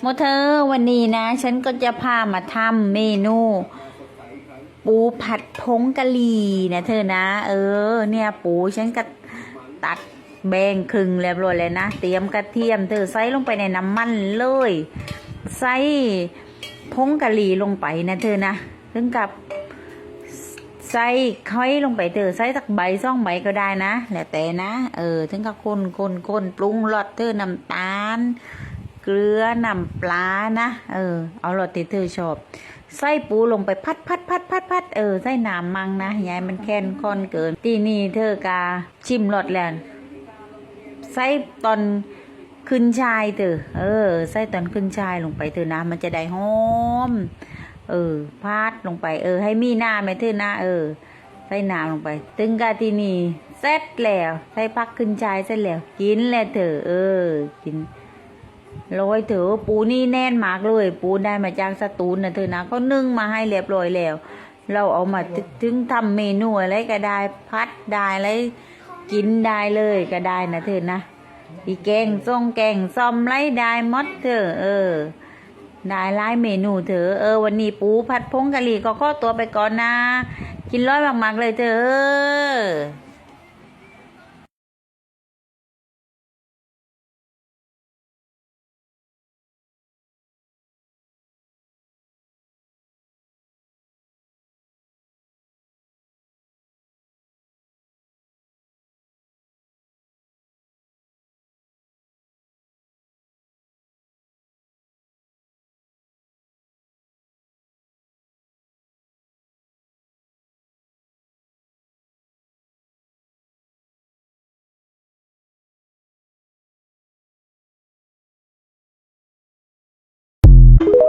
โมเธอวันนี้นะ ฉันก็จะพามาทำเมนู ปูผัดผงกะหรี่นะเธอนะ เออ เนี่ยปูฉันก็ตัดแบ่งครึ่งเรียบร้อยเลยนะ เตรียมกระเทียมเธอใส่ลงไปในน้ำมันเลย ใส่ผงกะหรี่ลงไปนะเธอนะถึงกับใส่ค่อยลงไปเธอใส่สักใบสองใบก็ได้นะแล้วแต่นะ เออ ถึงกับคนคนคนปรุงรสเธอน้ำตาล เกลือน้ำปลานะ เออ เอารสที่เธอชอบ ใส่ปูลงไปพัดพัดพัดพัดพัดเออ ใส่น้ำมังนะยายมันแค้นคอนเกิน ทีนี่เธอกาชิมรสแล้วใส่ตอนขึ้นชายเถอเออ ใส่ตอนขึ้นชายลงไปเถอนะ มันจะได้หอม เออพาดลงไป เออ ให้มีหน้าไหมเถอนะ เออ ใส่น้ำลงไป ตึงกาทีนี่เสร็จแล้ว ใส่พักขึ้นชายเสร็จแล้ว กินแล้วเถอเออ กิน โรยเถอะปูนี่แน่นมากเลย ปูได้มาจากสตูลนะเธอนะเขานึ่งมาให้เรียบร้อยแล้ว เราเอามาถึงทำเมนูอะไรก็ได้พัดได้อะไรกินได้เลยก็ได้นะเธอนะอีแกงส้งแกงซอมไรได้มดเธอเออได้หลายเมนูเถอเออ วันนี้ปูผัดพงกะหรี่ก็ข้อตัวไปก่อนนะ กินร้อยมากๆเลยเธอ you